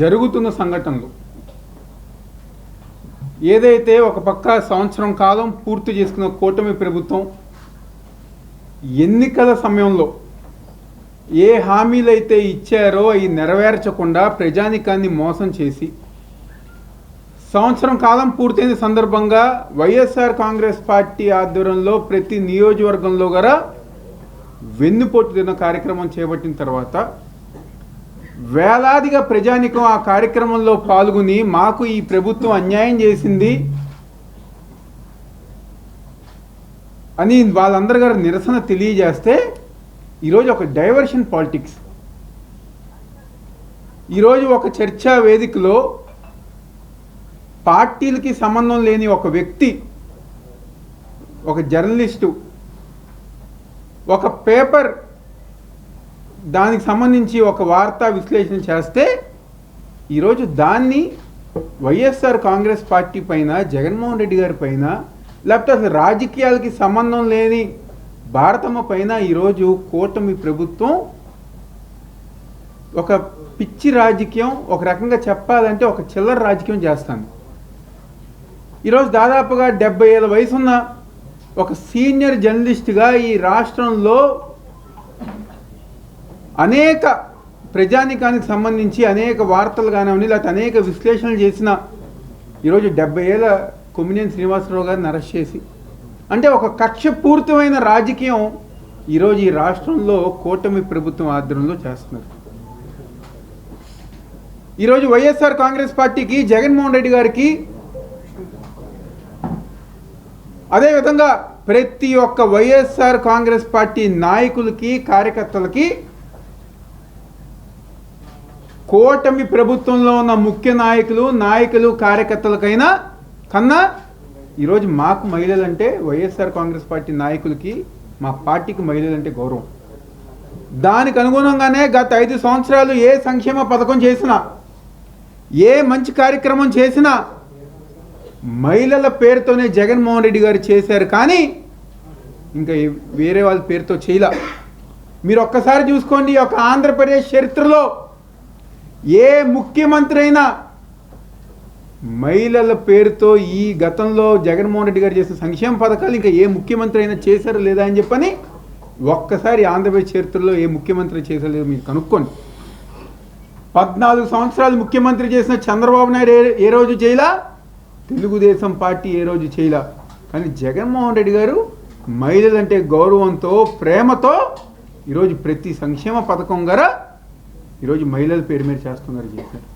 జరుగుతున్న సంఘటనలు. ఏదైతే ఒక పక్క సంవత్సరం కాలం పూర్తి చేసుకున్న కూటమి ప్రభుత్వం ఎన్నికల సమయంలో ఏ హామీలు అయితే ఇచ్చారో అవి నెరవేర్చకుండా ప్రజానికాన్ని మోసం చేసి సంవత్సరం కాలం పూర్తయిన సందర్భంగా వైఎస్ఆర్ కాంగ్రెస్ పార్టీ ఆధ్వర్యంలో ప్రతి నియోజకవర్గంలో గల వెన్నుపోటు తిన్న కార్యక్రమం చేపట్టిన తర్వాత వేలాదిగా ప్రజానికం ఆ కార్యక్రమంలో పాల్గొని మాకు ఈ ప్రభుత్వం అన్యాయం చేసింది అని వాళ్ళందరి గారు నిరసన తెలియజేస్తే ఈరోజు ఒక డైవర్షన్ పాలిటిక్స్. ఈరోజు ఒక చర్చా వేదికలో పార్టీలకి సంబంధం లేని ఒక వ్యక్తి ఒక జర్నలిస్టు ఒక పేపర్ దానికి సంబంధించి ఒక వార్తా విశ్లేషణ చేస్తే ఈరోజు దాన్ని వైఎస్ఆర్ కాంగ్రెస్ పార్టీ పైన జగన్మోహన్ రెడ్డి గారి పైన లేకపోతే అసలు రాజకీయాలకి సంబంధం లేని భారతమ్మ పైన ఈరోజు కూటమి ప్రభుత్వం ఒక పిచ్చి రాజకీయం ఒక రకంగా చెప్పాలంటే ఒక చిల్లర రాజకీయం చేస్తాను ఈరోజు దాదాపుగా డెబ్బై ఏళ్ళ వయసున్న ఒక సీనియర్ జర్నలిస్ట్గా ఈ రాష్ట్రంలో అనేక ప్రజానికానికి సంబంధించి అనేక వార్తలు కానివ్వండి లేకపోతే అనేక విశ్లేషణలు చేసిన ఈరోజు డెబ్బై ఏళ్ళ కొమ్మినేని శ్రీనివాసరావు గారిని అరెస్ట్ చేసి. అంటే ఒక కక్షపూరితమైన రాజకీయం ఈరోజు ఈ రాష్ట్రంలో కూటమి ప్రభుత్వం ఆధ్వర్యంలో చేస్తున్నారు. ఈరోజు వైఎస్ఆర్ కాంగ్రెస్ పార్టీకి జగన్మోహన్ రెడ్డి గారికి అదేవిధంగా ప్రతి ఒక్క వైఎస్ఆర్ కాంగ్రెస్ పార్టీ నాయకులకి కార్యకర్తలకి కూటమి ప్రభుత్వంలో ఉన్న ముఖ్య నాయకులు నాయకులు కార్యకర్తలకైనా కన్నా ఈరోజు మాకు మహిళలంటే వైఎస్ఆర్ కాంగ్రెస్ పార్టీ నాయకులకి మా పార్టీకి మహిళలంటే గౌరవం. దానికి అనుగుణంగానే గత ఐదు సంవత్సరాలు ఏ సంక్షేమ పథకం చేసినా ఏ మంచి కార్యక్రమం చేసినా మహిళల పేరుతోనే జగన్మోహన్ రెడ్డి గారు చేశారు కానీ ఇంకా వేరే వాళ్ళ పేరుతో చేయలే. మీరు ఒక్కసారి చూసుకోండి ఒక ఆంధ్రప్రదేశ్ చరిత్రలో ఏ ముఖ్యమంత్రి అయినా మహిళల పేరుతో ఈ గతంలో జగన్మోహన్ రెడ్డి గారు చేసిన సంక్షేమ పథకాలు ఇంకా ఏ ముఖ్యమంత్రి అయినా చేశారో లేదా అని చెప్పని ఒక్కసారి ఆంధ్రప్రదేశ్ చరిత్రలో ఏ ముఖ్యమంత్రి చేశారో లేదో మీరు కనుక్కోండి. పద్నాలుగు సంవత్సరాలు ముఖ్యమంత్రి చేసిన చంద్రబాబు నాయుడు ఏ రోజు చేయలా? తెలుగుదేశం పార్టీ ఏ రోజు చేయలా? కానీ జగన్మోహన్ రెడ్డి గారు మహిళలంటే గౌరవంతో ప్రేమతో ఈరోజు ప్రతి సంక్షేమ పథకం గారా ఈరోజు మహిళల పేరు మీద చేస్తున్నారు చెప్పారు.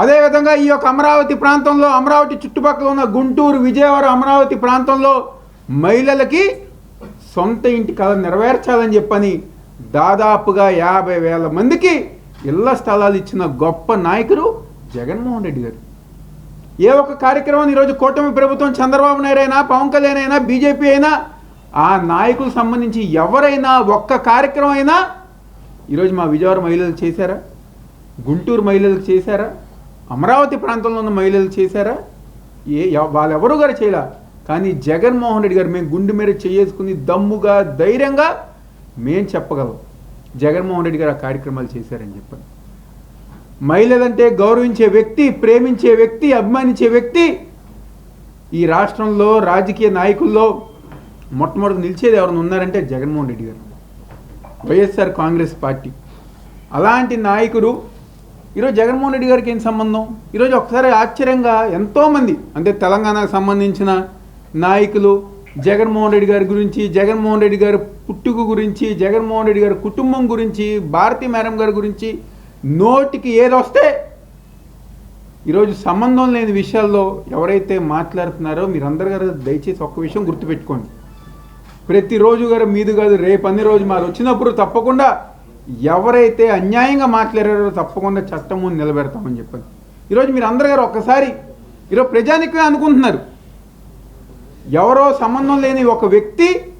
అదేవిధంగా ఈ యొక్క అమరావతి ప్రాంతంలో అమరావతి చుట్టుపక్కల ఉన్న గుంటూరు విజయవాడ అమరావతి ప్రాంతంలో మహిళలకి సొంత ఇంటి కళ నెరవేర్చాలని చెప్పని దాదాపుగా యాభై వేల మందికి ఇళ్ళ స్థలాలు ఇచ్చిన గొప్ప నాయకుడు జగన్మోహన్ రెడ్డి గారు. ఏ ఒక్క కార్యక్రమం ఈరోజు కూటమి ప్రభుత్వం చంద్రబాబు నాయుడు అయినా పవన్ కళ్యాణ్ అయినా బీజేపీ అయినా ఆ నాయకులకు సంబంధించి ఎవరైనా ఒక్క కార్యక్రమం అయినా ఈరోజు మా విజయవాడ మహిళలు చేశారా? గుంటూరు మహిళలకు చేశారా? అమరావతి ప్రాంతంలో ఉన్న మహిళలు చేశారా? ఏ వాళ్ళెవరూ గారు చేయలే. కానీ జగన్మోహన్ రెడ్డి గారు మేము గుండె మీద చేసుకుని దమ్ముగా ధైర్యంగా మేం చెప్పగలం. జగన్మోహన్ రెడ్డి గారు ఆ కార్యక్రమాలు చేశారని చెప్పారు మహిళలంటే గౌరవించే వ్యక్తి ప్రేమించే వ్యక్తి అభిమానించే వ్యక్తి ఈ రాష్ట్రంలో రాజకీయ నాయకుల్లో మొట్టమొదటి నిలిచేది ఎవరైనా ఉన్నారంటే జగన్మోహన్ రెడ్డి గారు. YSR Congress party. అలాంటి నాయకుడు ఈరోజు జగన్మోహన్ రెడ్డి గారికి ఏం సంబంధం? ఈరోజు ఒకసారి ఆశ్చర్యంగా ఎంతోమంది అంటే తెలంగాణకు సంబంధించిన నాయకులు జగన్మోహన్ రెడ్డి గారి గురించి జగన్మోహన్ రెడ్డి గారి పుట్టుకు గురించి జగన్మోహన్ రెడ్డి గారి కుటుంబం గురించి భారతీ మేడం గారి గురించి నోటికి ఏదొస్తే ఈరోజు సంబంధం లేని విషయాల్లో ఎవరైతే మాట్లాడుతున్నారో మీరందరూ గారు దయచేసి ఒక్క విషయం గుర్తుపెట్టుకోండి. ప్రతిరోజు గారు మీది కాదు రేపు అన్ని రోజు మారు వచ్చినప్పుడు తప్పకుండా ఎవరైతే అన్యాయంగా మాట్లాడారో తప్పకుండా చట్టం ముందు నిలబెడతామని చెప్పాను ఈరోజు మీరు అందరు గారు ఒక్కసారి ఈరోజు ప్రజానికమే అనుకుంటున్నారు. ఎవరో సంబంధం లేని ఒక వ్యక్తి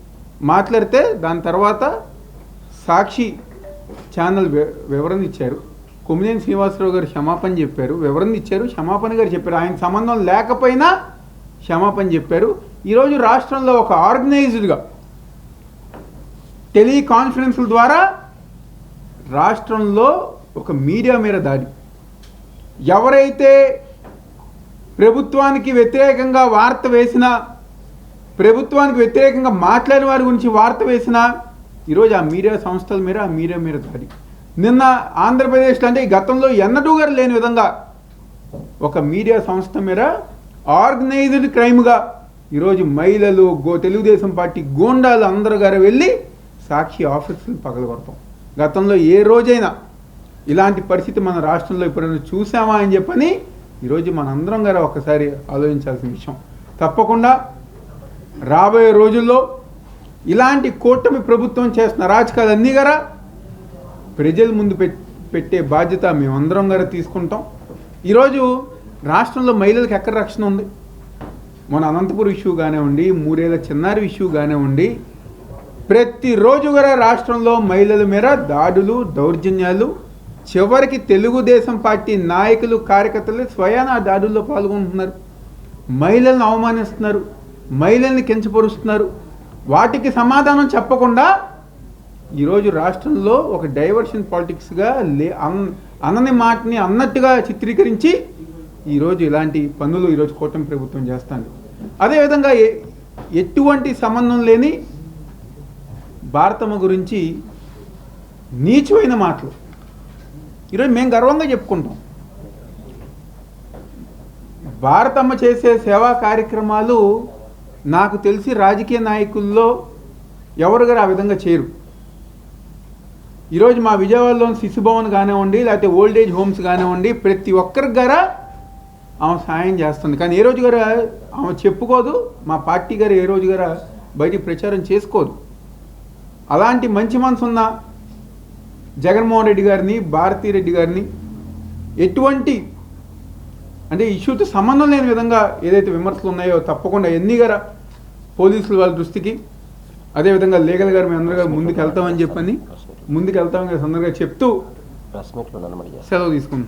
మాట్లాడితే దాని తర్వాత సాక్షి ఛానల్ వివరణ ఇచ్చారు. కొమ్మినేని శ్రీనివాసరావు గారు క్షమాపణ చెప్పారు. వివరణ ఇచ్చారు. క్షమాపణ గారు చెప్పారు. ఆయన సంబంధం లేకపోయినా క్షమాపణ చెప్పారు. ఈరోజు రాష్ట్రంలో ఒక ఆర్గనైజ్డ్గా టెలికాన్ఫరెన్స్ల ద్వారా రాష్ట్రంలో ఒక మీడియా మీద దాడి. ఎవరైతే ప్రభుత్వానికి వ్యతిరేకంగా వార్త వేసినా ప్రభుత్వానికి వ్యతిరేకంగా మాట్లాడిన వారి గురించి వార్త వేసినా ఈరోజు ఆ మీడియా సంస్థల మీద ఆ మీడియా మీద దాడి. నిన్న ఆంధ్రప్రదేశ్లో అంటే ఈ గతంలో ఎన్నడూ గారు లేని విధంగా ఒక మీడియా సంస్థ మీద ఆర్గనైజ్డ్ క్రైమ్గా ఈరోజు మహిళలు గో తెలుగుదేశం పార్టీ గోండాలు అందరూ గారు వెళ్ళి సాక్షి ఆఫీసులు పగలగొడతాం. గతంలో ఏ రోజైనా ఇలాంటి పరిస్థితి మన రాష్ట్రంలో ఎప్పుడైనా చూసామా అని చెప్పని ఈరోజు మనందరం గారు ఒకసారి ఆలోచించాల్సిన విషయం. తప్పకుండా రాబోయే రోజుల్లో ఇలాంటి కూటమి ప్రభుత్వం చేస్తున్న రాజకాలన్నీ గారా ప్రజల ముందు పెట్టే బాధ్యత మేమందరం గారు తీసుకుంటాం. ఈరోజు రాష్ట్రంలో మహిళలకు ఎక్కడ రక్షణ ఉంది? మన అనంతపురం ఇష్యూ కానివ్వండి మూడేళ్ళ చిన్నారి ఇష్యూ కానివ్వండి ప్రతిరోజు కూడా రాష్ట్రంలో మహిళల మీద దాడులు దౌర్జన్యాలు చివరికి తెలుగుదేశం పార్టీ నాయకులు కార్యకర్తలు స్వయాన దాడుల్లో పాల్గొంటున్నారు. మహిళలను అవమానిస్తున్నారు మహిళల్ని కించపరుస్తున్నారు. వాటికి సమాధానం చెప్పకుండా ఈరోజు రాష్ట్రంలో ఒక డైవర్షన్ పాలిటిక్స్గా లే అన్ అనని మాటని అన్నట్టుగా చిత్రీకరించి ఈరోజు ఇలాంటి పనులు ఈరోజు కూటమి ప్రభుత్వం చేస్తాను అదేవిధంగా ఎటువంటి సంబంధం లేని భారతమ్మ గురించి నీచమైన మాటలు. ఈరోజు మేము గర్వంగా చెప్పుకుంటాం. భారతమ్మ చేసే సేవా కార్యక్రమాలు నాకు తెలిసి రాజకీయ నాయకుల్లో ఎవరు గారు ఆ విధంగా చేయరు. ఈరోజు మా విజయవాడలోని శిశుభవన్ కానివ్వండి లేకపోతే ఓల్డ్ ఏజ్ హోమ్స్ కానివ్వండి ప్రతి ఒక్కరికి గారా ఆమె సాయం చేస్తుంది. కానీ ఏ రోజు గారు ఆమె చెప్పుకోదు మా పార్టీ గారు ఏ రోజు గారా బయటికి ప్రచారం చేసుకోదు. అలాంటి మంచి మనసు ఉన్న జగన్మోహన్ రెడ్డి గారిని భారతీరెడ్డి గారిని ఎటువంటి అంటే ఇష్యూతో సంబంధం లేని విధంగా ఏదైతే విమర్శలు ఉన్నాయో తప్పకుండా ఎన్ని గారా పోలీసులు వాళ్ళ దృష్టికి అదేవిధంగా లీగల్ గారు మేము అందరూ ముందుకు వెళ్తామని చెప్పని ముందుకు వెళ్తామని సందర్భంగా చెప్తూ సెలవు తీసుకుంటాం